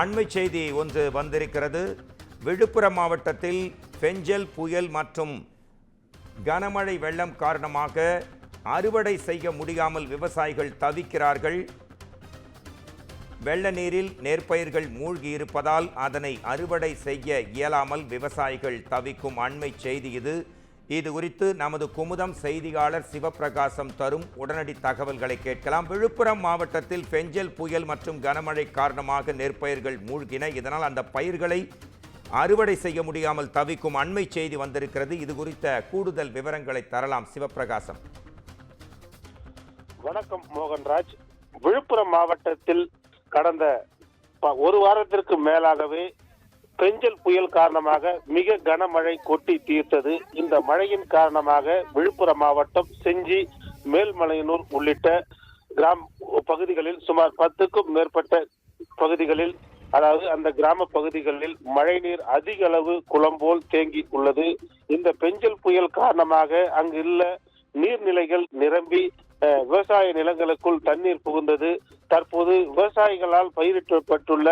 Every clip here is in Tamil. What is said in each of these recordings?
அண்மை செய்தி ஒன்று வந்திருக்கிறது. விழுப்புரம் மாவட்டத்தில் பெஞ்சல் புயல் மற்றும் கனமழை வெள்ளம் காரணமாக அறுவடை செய்ய முடியாமல் விவசாயிகள் தவிக்கிறார்கள். வெள்ள நீரில் நெற்பயிர்கள் மூழ்கி இருப்பதால் அதனை அறுவடை செய்ய இயலாமல் விவசாயிகள் தவிக்கும் அண்மை செய்தி இது. இது குறித்து நமது குமுதம் செய்தியாளர் சிவபிரகாசம் தரும் உடனடி தகவல்களை கேட்கலாம். விழுப்புரம் மாவட்டத்தில் பெஞ்சல் புயல் மற்றும் கனமழை காரணமாக நெற்பயிர்கள் மூழ்கின. இதனால் அந்த பயிர்களை அறுவடை செய்ய முடியாமல் தவிக்கும் அண்மை செய்தி வந்திருக்கிறது. இது குறித்த கூடுதல் விவரங்களை தரலாம் சிவபிரகாசம் வணக்கம் மோகன்ராஜ். விழுப்புரம் மாவட்டத்தில் கடந்த ப- ஒரு வாரத்திற்கு மேலாகவே பெஞ்சல் புயல் காரணமாக மிக கனமழை கொட்டி தீர்த்தது. இந்த மழையின் காரணமாக விழுப்புரம் மாவட்டம் செஞ்சி மேல்மலையனூர் உள்ளிட்ட கிராம பகுதிகளில் சுமார் பத்துக்கும் மேற்பட்ட பகுதிகளில் அதாவது அந்த கிராம பகுதிகளில் மழைநீர் அதிக அளவு குளம் போல் தேங்கி உள்ளது. இந்த பெஞ்சல் புயல் காரணமாக அங்கு உள்ள நீர்நிலைகள் நிரம்பி விவசாய நிலங்களுக்குள் தண்ணீர் புகுந்தது. தற்போது விவசாயிகளால் பயிரிடப்பட்டுள்ள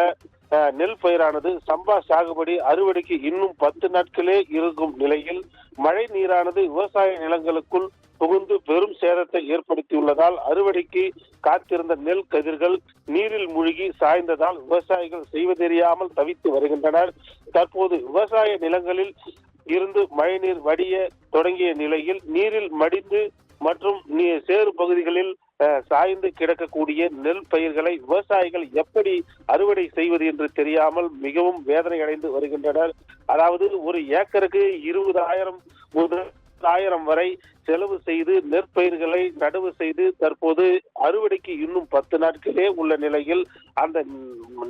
நெல் பயிரானது சம்பா சாகுபடி அறுவடைக்கு இன்னும் பத்து நாட்களே இருக்கும் நிலையில் மழை நீரானது விவசாய நிலங்களுக்குள் புகுந்து பெரும் சேதத்தை ஏற்படுத்தியுள்ளதால் அறுவடைக்கு காத்திருந்த நெல் கதிர்கள் நீரில் மூழ்கி சாய்ந்ததால் விவசாயிகள் செய்வதெரியாமல் தவித்து வருகின்றனர். தற்போது விவசாய நிலங்களில் இருந்து மழைநீர் வடிய தொடங்கிய நிலையில் நீரில் மடிந்து மற்றும் நீ- சேறு பகுதிகளில் அஹ், சாய்ந்து கிடக்கக்கூடிய நெல் பயிர்களை விவசாயிகள் எப்படி அறுவடை செய்வது என்று தெரியாமல் மிகவும் வேதனை அடைந்து வருகின்றனர். அதாவது ஒரு ஏக்கருக்கு இருபதாயிரம் முதல் ஆயிரம் வரை செலவு செய்து நெற்பயிர்களை நடவு செய்து தற்போது அறுவடைக்கு இன்னும் பத்து நாட்களே உள்ள நிலையில் அந்த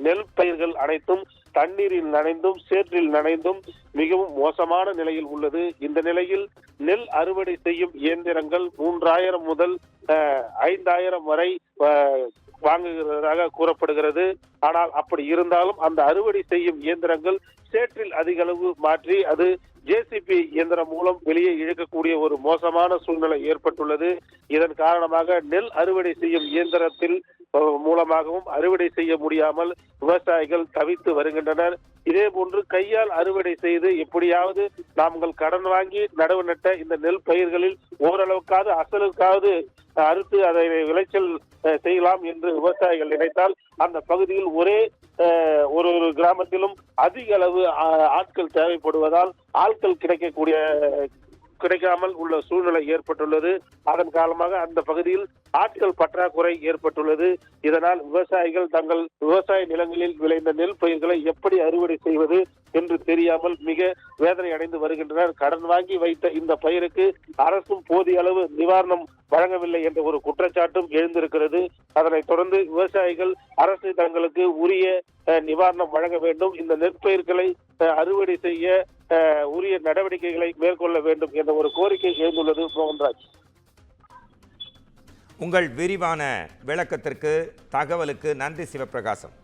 நெல் பயிர்கள் அனைத்தும் தண்ணீரில் நனைந்தும் சேற்றில் நனைந்தும் மிகவும் மோசமான நிலையில் உள்ளது. இந்த நிலையில் நெல் அறுவடை செய்யும் இயந்திரங்கள் மூன்றாயிரம் முதல் அஹ், ஐந்தாயிரம் வரை வாங்குகிறதாக கூறப்படுகிறது. ஆனால் அப்படி இருந்தாலும் அந்த அறுவடை செய்யும் இயந்திரங்கள் சேற்றில் அதிக அளவு மாற்றி அது ஜேசிபி இயந்திரம் மூலம் வெளியே இழுக்கக்கூடிய ஒரு மோசமான சூழ்நிலை ஏற்பட்டுள்ளது. இதன் காரணமாக நெல் அறுவடை செய்யும் இயந்திரத்தில் மூலமாகவும் அறுவடை செய்ய முடியாமல் விவசாயிகள் தவித்து வருகின்றனர். இதே போன்று கையால் அறுவடை செய்து எப்படியாவது நாங்கள் கடன் வாங்கி நடவு நட்ட இந்த நெல் பயிர்களில் ஓரளவுக்காவது அசலுக்காவது அறுத்து அதை விளைச்சல் செய்யலாம் என்று விவசாயிகள் நினைத்தால் அந்த பகுதியில் ஒரே ஒரு ஒரு கிராமத்திலும் அதிக அளவு ஆ- ஆட்கள் தேவைப்படுவதால் ஆட்கள் கிடைக்கக்கூடிய கிடைக்காமல் உள்ள சூழ்நிலை ஏற்பட்டுள்ளது. அதன் காரணமாக அந்த பகுதியில் ஆட்கள் பற்றாக்குறை ஏற்பட்டுள்ளது. இதனால் விவசாயிகள் தங்கள் விவசாய நிலங்களில் விளைந்த நெல் பயிர்களை எப்படி அறுவடை செய்வது என்று தெரியாமல் மிக வேதனை அடைந்து வருகின்றனர். கடன் வாங்கி வைத்த இந்த பயிருக்கு அரசும் போதிய அளவு நிவாரணம் வழங்கவில்லை என்ற ஒரு குற்றச்சாட்டும் எழுந்திருக்கிறது. அதனைத் தொடர்ந்து விவசாயிகள் அரசு தங்களுக்கு உரிய நிவாரணம் வழங்க வேண்டும். இந்த நெற்பயிர்களை அறுவடை செய்ய உரிய நடவடிக்கைகளை மேற்கொள்ள வேண்டும் என்ற ஒரு கோரிக்கை எழுந்துள்ளது மோகன்ராஜ். உங்கள் விரிவான விளக்கத்திற்கு தகவலுக்கு நன்றி சிவபிரகாசம்